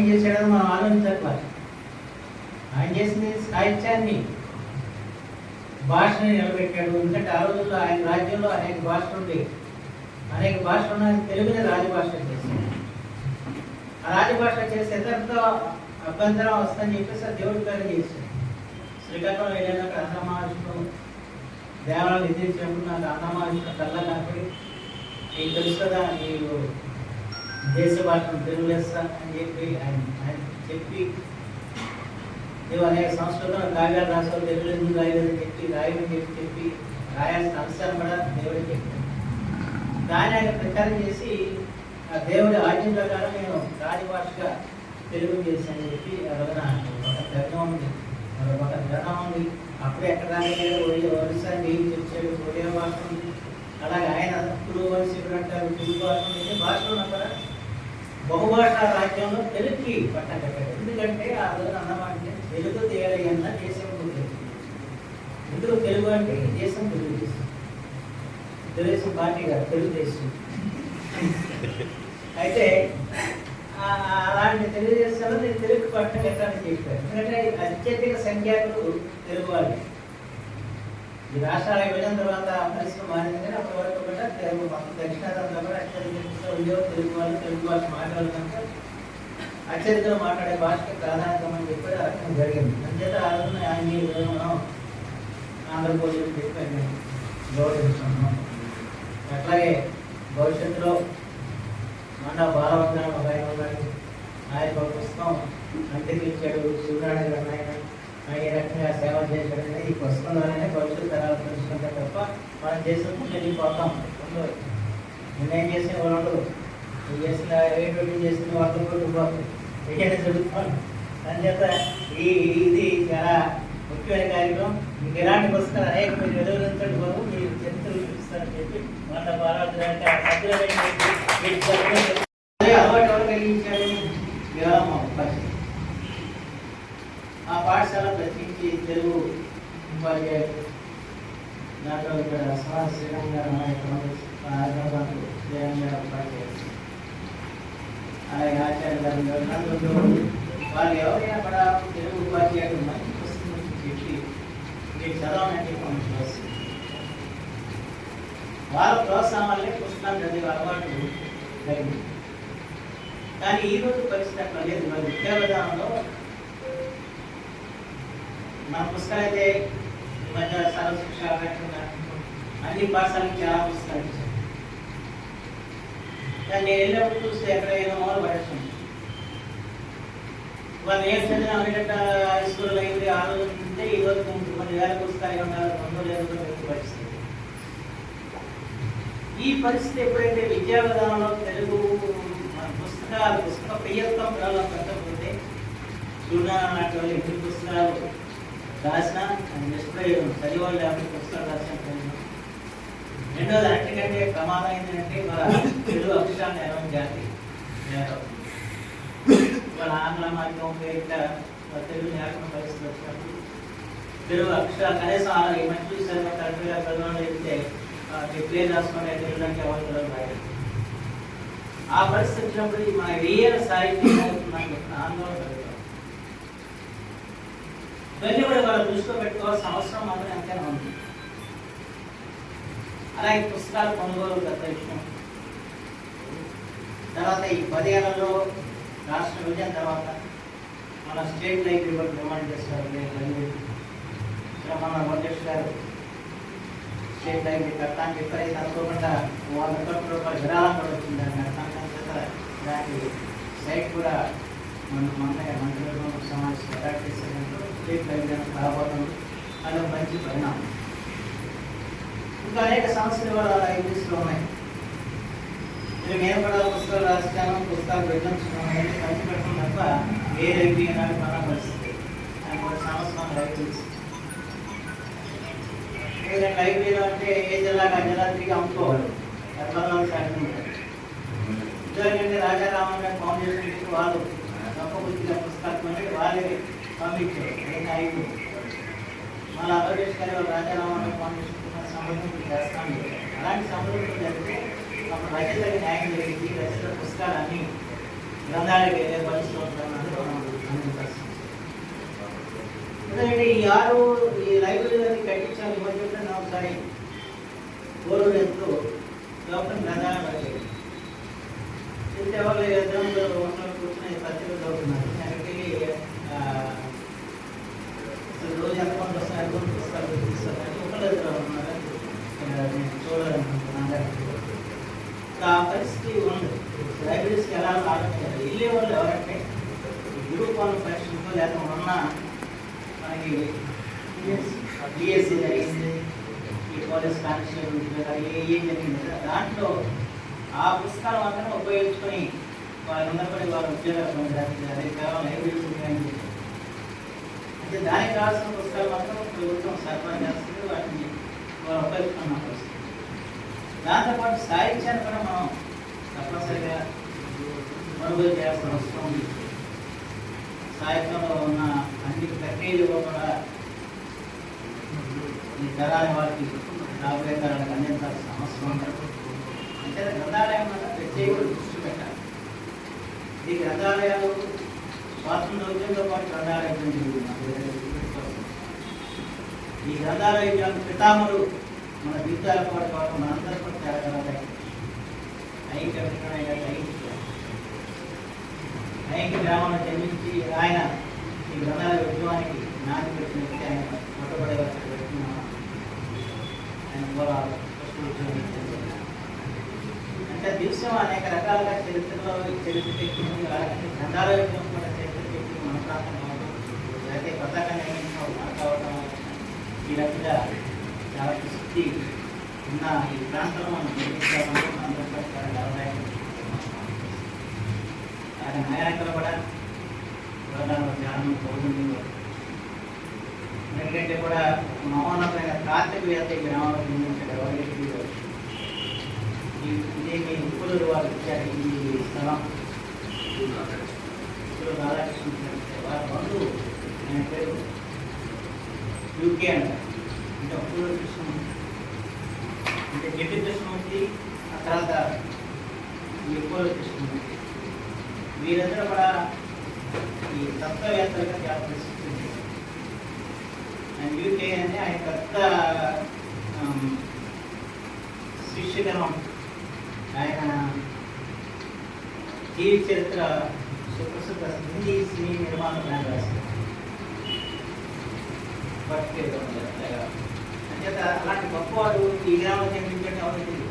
ఏం చేశాడో మనం ఆలోచించట్లేదు ఆయన చేసింది సాహిత్యాన్ని భాషని నిలబెట్టాడు. ఎందుకంటే ఆ రోజుల్లో ఆయన రాజ్యంలో అనేక భాషలు ఉండేవి అనేక భాషలు ఉన్నాయి. తెలుగుని రాజభాష చేశాడు. ఆ రాజభాష చేసి ఇతరులతో అభ్యంతరం వస్తుందని చెప్పేసి ఆ దేవుడి పేరు చేశాడు. శ్రీకాకుళం వెళ్ళాక అన్నమహావిష్ణువు దేవాలయం ఎదిరించినప్పుడు నాకు అన్నమహావిష్ణువు కళ్ళ కనపడి నీకు తెలుసు కదా నీవు దేశ భాషను చెప్పి ఆయన ఆయన చెప్పి నువ్వు అనేక సంస్కృతం కావ్యాలు రాసావు తెలుగు ఎందుకు రాయలేదని చెప్పి రాయమని చెప్పి చెప్పి రాయాల్సిన అంశాలు కూడా దేవుడే చెప్పాను దాన్ని ఆయన ప్రచారం చేసి ఆ దేవుడి ఆజ్ఞ ప్రకారం నేను రాజభాషగా తెలుగు చేశాను చెప్పి ఆ రోజున ఒక గ్రంథం ఉంది. ఒక గ్రంథం ఉంది. అప్పుడు ఎక్కడ రాలేదు. ఒడియా ఒరిస్సా నీళ్ళు తెచ్చాడు ఒడియా భాష ఉంది. అలాగే ఆయన తులు వలసిపుడు అంటారు తెలుగు భాష ఉంది. భాషలు ఉన్నా కూడా బహుభాషా రాజ్యంలో తెలుగుకి పట్టం కట్టాడు ఎందుకంటే ఆ రోజున అన్నమాట తెలుగు దేవయ్యన్న దేశం తెలుగు ఎందుకు తెలుగు అంటే దేశం తెలుగుదేశం. తెలుగుదేశం పార్టీ కాదు తెలుగుదేశం. అయితే ఆ- అలాంటి తెలుగుదేశంలో నేను తెలుగు పట్టం కట్టాలని చెప్పాను ఎందుకంటే అత్యధిక సంఖ్యాకులు తెలుగు వాళ్ళు. ఈ రాష్ట్రాల విభజన తర్వాత పరిస్థితి మారింది కానీ అప్పటి కూడా తెలుగు మొత్తం కూడా అత్యధిక తెలుగు వాళ్ళు తెలుగు భాష మాట్లాడారు కనుక అత్యధికంగా మాట్లాడే భాషకి ప్రాధాన్యత అని చెప్పి అర్థం జరిగింది. అంచేత ఆ రోజున ఆయన ఈ రోజున మనం ఆంధ్రప్రదేశ్ చెప్పి గౌరవిస్తున్నాం అట్లాగే భవిష్యత్తులో మన బాలవంతరం ఒక ఆయన ఆయన ఒక పుస్తకం అంటికి ఇచ్చాడు శివనారాయణ గారు ఆయన రకంగా సేవ ఈ పుస్తకం ద్వారానే భవిష్యత్తు తరాలు తెలుసుకుంటే తప్ప మనం చేసిన వెళ్ళిపోతాం ముందు నేనేం చేసిన వాళ్ళు? నువ్వు చేసిన ఏ చేసిన వాళ్ళు ఏదైనా జరుగుతాను ఈ ఇది చాలా ముఖ్యమైన కార్యక్రమం. మీకు ఎలాంటి పుస్తకాలు అనేక మీరు వెలువరించండి బాబు మీరు చరిత్రలు చూపిస్తారని చెప్పి మన బాలాజీ అలవాటు ఎవరు కలిగించాడు కేవలం మా ఉపాధ్యాయుడు. ఆ పాఠశాల ప్రత్యేకించి తెలుగు ఉపాధ్యాయులు దాంట్లో ఇక్కడ సమాజ శ్రీరామ్ గారు హైదరాబాద్ శ్రీరామ్ గారు ఉపాధ్యాయులు. అలాగే ఆచార్య గారు వాళ్ళు ఎవరైనా కూడా తెలుగు ఉపాధ్యాయులు మంచి పుస్తకం చెప్పి మీకు చదవనంటే కొంచెం వస్తుంది వాళ్ళ ప్రోత్సాహం వల్లే పుస్తకాలు చదివే అలవాటు కలిగింది. కానీ ఈరోజు పరిస్థితి అట్లా లేదు. మరి విద్యా విధానంలో మన పుస్తకాలు అయితే ఈ మధ్య సర్వశిక్ష అభియాన్ అన్ని పాఠశాలకి చాలా పుస్తకాలు ఇచ్చాను కానీ నేను వెళ్ళినప్పుడు చూస్తే ఎక్కడ ఏదో మొదలు పడేస్తుంది. వాళ్ళు ఏం చదివిన అమెరికా హై స్కూల్లో అయింది ఆ రోజు ఉంటే ఈ రోజు కొన్ని వేల పుస్తకాలు ఉండాలి రెండు వేల పరిస్థితి ఈ పరిస్థితి ఎప్పుడైతే విద్యా విధానంలో తెలుగు పుస్తకాలు పుస్తక ప్రియత్వం పిల్లలు పెట్టకపోతే చూడాలి ఎన్ని పుస్తకాలు రాసినా అది నిష్ప్రయోజనం లేకపోతే పుస్తకాలు రాసిన రెండోది అన్నిటికంటే ప్రమాదం ఏంటంటే మన తెలుగు అక్షరాన్ని నేరం జాతి నేరం. వాళ్ళ ఆంగ్ల మాధ్యమం ఉపయోగించ తెలుగు నేర్పణ పరిస్థితి వచ్చినప్పుడు తెలుగు అక్షరాలు కనీసం ఆ ఈ మంచి చూసారు కరెక్ట్గా చదవడం అయితే రాసుకునే తెలుగు అంటే ఎవరు తెలుగు ఆ పరిస్థితి వచ్చినప్పుడు ఈ మన రియల్ సాహిత్యం ఆందోళన ఇవన్నీ కూడా వాళ్ళ దృష్టిలో పెట్టుకోవాల్సిన అవసరం మాత్రం ఎంతైనా ఉంది. అలాగే పుస్తకాలు కొనుగోలు పెద్ద విషయం. తర్వాత ఈ పదేళ్ళలో రాష్ట్ర విభజన తర్వాత మన స్టేట్ లైబ్రరీ కూడా డిమాండ్ చేస్తారు ఇక్కడ మన వెంకటేష్ గారు స్టేట్ లైబ్రరీ కట్టా అని అనుకోకుండా వంద కోట్ల రూపాయలు విరాళం కూడా వచ్చింది దానికి సైట్ కూడా మన మన మంత్రులు సమావేశం ఏర్పాటు స్టేట్ లైబ్రరీ కాబోతుంది అది ఒక మంచి పరిణామం. ఇంకా అనేక సమస్యలు కూడా ఇంగ్లీష్లో ఉన్నాయి. నేను నేను కూడా పుస్తకాలు రాస్తాను పుస్తకాలు పెట్టించుకున్నాను అనేది మంచి పెట్టడం తప్ప ఏ లైబ్రరీ అనేది మన పరిస్థితి అని ఒక సంవత్సరం లైబ్రరీస్ లైబ్రరీలో అంటే ఏ జిల్లాకి ఆ జిల్లా తిరిగి అమ్ముకోవాలి. ఎట్లా శాఖలు ఉంటాయి ఎందుకంటే రాజారామన్ గారి ఫౌండేషన్ వాళ్ళు గొప్ప బుద్ధిగా పుస్తకాలు కొని వాళ్ళే పంపించారు ఇంకా ఆంధ్రప్రదేశ్ మళ్ళీ అధ్యక్షులు రాజారామారావు పంపించుకున్న సమృద్ధి చేస్తాను. అలాంటి సమృద్ధి జరిగితే మన రచయితలకు న్యాయం జరిగింది రచయిత పుస్తకాలన్నీ గ్రంథాలకి ఎందుకంటే ఈ ఆరు ఈ లైబ్రరీలన్నీ కట్టించాలి ఇవ్వకుండా ఒకసారి గోరు ఎంతో లోపల గ్రంథాలు పడలేదు ఎవరు గ్రంథంలో ఉన్న కూర్చుని పత్రిక చదువుతున్నారు. రోజు ఎంతమంది వస్తారు ఎంతమంది పుస్తకాలు తీసుకొస్తారు ఒకళ్ళు నేను చూడాలనుకుంటున్నాను ఆ పరిస్థితి ఉంది లైబ్రరీస్కి ఎలా ఆలోచించాలి వెళ్ళే వాళ్ళు ఎవరంటే గ్రూప్ వన్ పరీక్షలతో లేదా ఉన్న మనకి బిఎస్సి జరిగింది ఈ కాలేజ్ కానిస్టేబుల్ ఉద్యోగాలు ఏ ఏ జరిగింది దాంట్లో ఆ పుస్తకాలు మాత్రమే ఉపయోగించుకొని వాళ్ళందరూ కూడా వాళ్ళ ఉద్యోగాలు పొందడానికి అదే కేవలం లైబ్రరీస్ ఉన్నాయని చెప్పి దానికి కావాల్సిన పుస్తకాలు మాత్రం ప్రభుత్వం సరఫరా చేస్తుంది వాటిని వాళ్ళు ఉపయోగించుకున్న పరిస్థితి. దాంతోపాటు సాహిత్యాన్ని కూడా మనం తప్పనిసరిగా మరుగుదల చేయాల్సిన అవసరం ఉంది. సాహిత్యంలో ఉన్న అన్ని ప్రక్రియలు కూడా ఈ తరాల వారికి రాబోయే తరాలకు అందించాల్సిన అవసరం ఉండదు అంటే గ్రంథాలయం వల్ల ప్రత్యేక దృష్టి పెట్టాలి. ఈ గ్రంథాలయాలు స్వాతంత్ర్యంతో పాటు గ్రంథాలయం ఈ గ్రంథాలయం పితామలు మన జీవితాల పాటు పాటు మన కూడా తేగలగాలి ఐక్య ఐక్య గ్రామంలో జన్మించి ఆయన ఈ గ్రంథాల ఉద్యమానికి నాటి పెట్టిన వ్యక్తి ఆయన. మొట్టమొదటి వ్యక్తి ఆయన. కూడా అంటే దేశం అనేక రకాలుగా చరిత్రలో చరిత్ర ఎక్కింది ఉద్యమం కూడా చరిత్ర ఎక్కింది కొత్తగా నిర్మించిన ఈ రకంగా చాలా ఉన్న ఈ ప్రాంతంలో మనం నిర్మించాలంటే ఆయన నాయకులు కూడా ధ్యానం ఎందుకంటే కూడా మహోన్నతమైన కార్తీక ఈ గ్రామంలో నిర్మించాడు ఎవరికి మీ ఇచ్చారు ఈ స్థలం. ఉప్పులూరు బాలకృష్ణ వారి బంధువు ఆయన పేరు యూకే అంటారు అంటే అప్పుడు కృష్ణమూర్తి అంటే జడ్డి కృష్ణమూర్తి ఆ తర్వాత ఎక్కువ కృష్ణమూర్తి. వీరందరూ కూడా ఈ తత్వవేత్తలుగా చాలా ప్రసిద్ధి అండ్ యూకే అంటే ఆయన కొత్త శిష్యగణం ఆయన జీవి చరిత్ర హిందీ సినీ నిర్మాణ భక్తి అంచేత అలాంటి గొప్పవాడు ఈ గ్రామం జన్మించండి అవసరం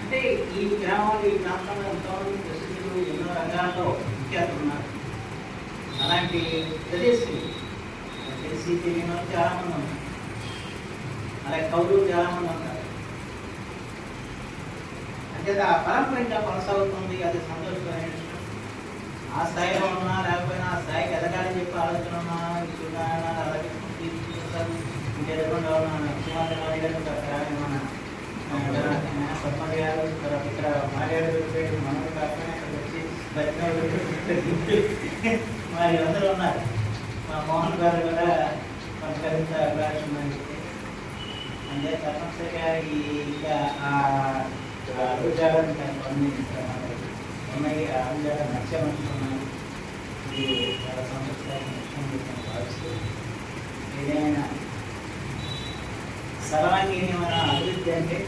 అంటే ఈ గ్రామాలు ఈ ప్రాంతంలో ఎంతోమంది ప్రసిద్ధులు ఎన్నో రంగాల్లో విఖ్యాతులు ఉన్నారు అలాంటి ప్రదేశం తెలిసి తెలియని వాళ్ళు చాలా మంది ఉన్నారు అలాగే కౌలు చాలా మంది ఆ పరంపర ఇంకా కొనసాగుతుంది అది సంతోషకరమైన ఆ స్థాయిలో ఉన్నా లేకపోయినా ఆ స్థాయికి ఎదగాలని చెప్పి ఆలోచన ఉన్నా విష్ణునారాయణ అలాగే తీసుకొస్తారు ఎదురుకుండా కుమార్ మన పద్మజ గారు ఇక్కడ మారేడు దొరికాడు కాకుండా వచ్చి మరి అందరూ ఉన్నారు. మా మోహన్ గారు కూడా మన కవిత అభిలాషం అని అంటే తప్పనిసరిగా ఈ ఇంకా ఆ కొన్ని ఉన్నాయి. ఇది చాలా సంతోషకరమైన విషయం భావిస్తూ ఏదైనా సర్వాంగీయమైన అభివృద్ధి అంటే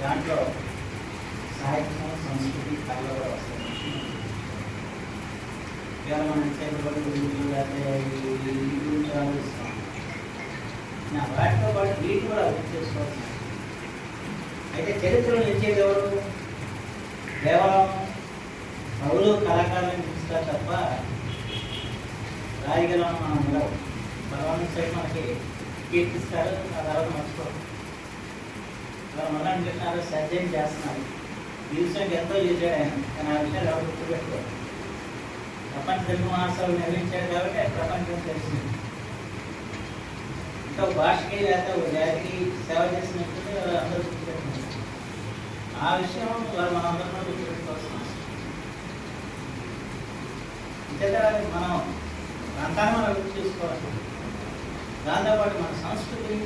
దాంట్లో సాహిత్యం సంస్కృతి కళ కూడా ఇవాళ మనం చేపలు వాటితో పాటు వీటి కూడా అభివృద్ధి చేసుకోవచ్చు అయితే చరిత్రను ఇచ్చేది ఎవరు? కేవలం కవులు కళాకారులను చూస్తా తప్ప రాయగలం మనం ఉండవు భగవాన్ సైడ్ మనకి కీర్తిస్తారు ఆ తర్వాత మర్చిపోరు. ఇవాళ మళ్ళీ కృష్ణాలు సర్జరీ చేస్తున్నారు. ఈ విషయానికి ఎంతో చేశాడు ఆయన. కానీ ఆ విషయాలు ఎవరు గుర్తుపెట్టుకోరు. ప్రపంచ తెలుగు మహాసభలు నిర్మించాడు కాబట్టి ప్రపంచం తెలిసింది ఇంకా భాషకి లేకపోతే జాతికి సేవ చేసినట్టు అందరూ ఆ విషయం వాళ్ళు మనందరం కూడా గుర్తుపెట్టుకోవాల్సిన మనం ప్రాంతాన్ని మనం అభివృద్ధి చేసుకోవాలి? దాంతోపాటు మన సంస్కృతి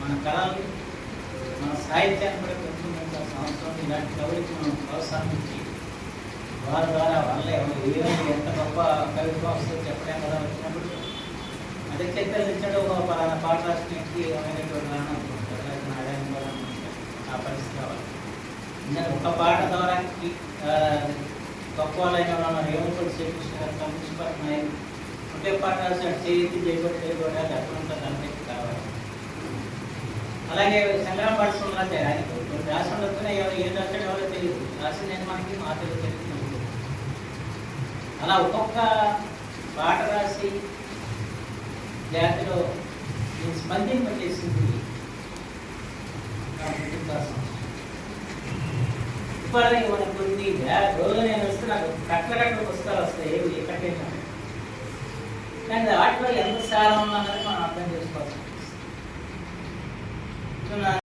మన కళలు మన సాహిత్యాన్ని కూడా పెంపొందించాల్సిన అవసరం. ఇలాంటి కవులకి మనం ప్రోత్సాహించి వారి ద్వారా వాళ్ళ ఏమైనా ఎంత గొప్ప కవిత్వం వస్తుందో చెప్పలేం కదా వచ్చినప్పుడు అదే చెప్పేది ఇచ్చాడు ఒక పలానా పాట రాసినకి అనేటువంటి రాను అనుకుంటారు లేకపోతే నారాయణ గారు అనుకుంటారు ఆ పరిస్థితి రావాలి ఒక పాట ద్వారా గొప్పవాళ్ళైన ఆ, గొప్ప వాళ్ళు రేవంతుడు శ్రీకృష్ణ గారు ఒకే పాట రాశాడు చేతి చేయబడి చేయబడి అక్కడ కావాలి అలాగే సంగ్రామ పాఠశాల రాశారు. ఆయన కొన్ని రాష్ట్రంలో ఎవరు ఏం రాశాడు ఎవరో తెలియదు. రాసింది నేను మనకి మా తెలుగు అలా ఒక్కొక్క పాట రాసి జాతిలో నేను స్పందింపజేసింది ఇప్పటికీ మనకు కొన్ని రోజు నేను వస్తే నాకు కట్ల కట్ల పుస్తకాలు వస్తాయి ఏవి ఎక్కడైనా కానీ వాటిలో ఎంత సారం ఉందన్నది మనం అర్థం చేసుకోవాల్సి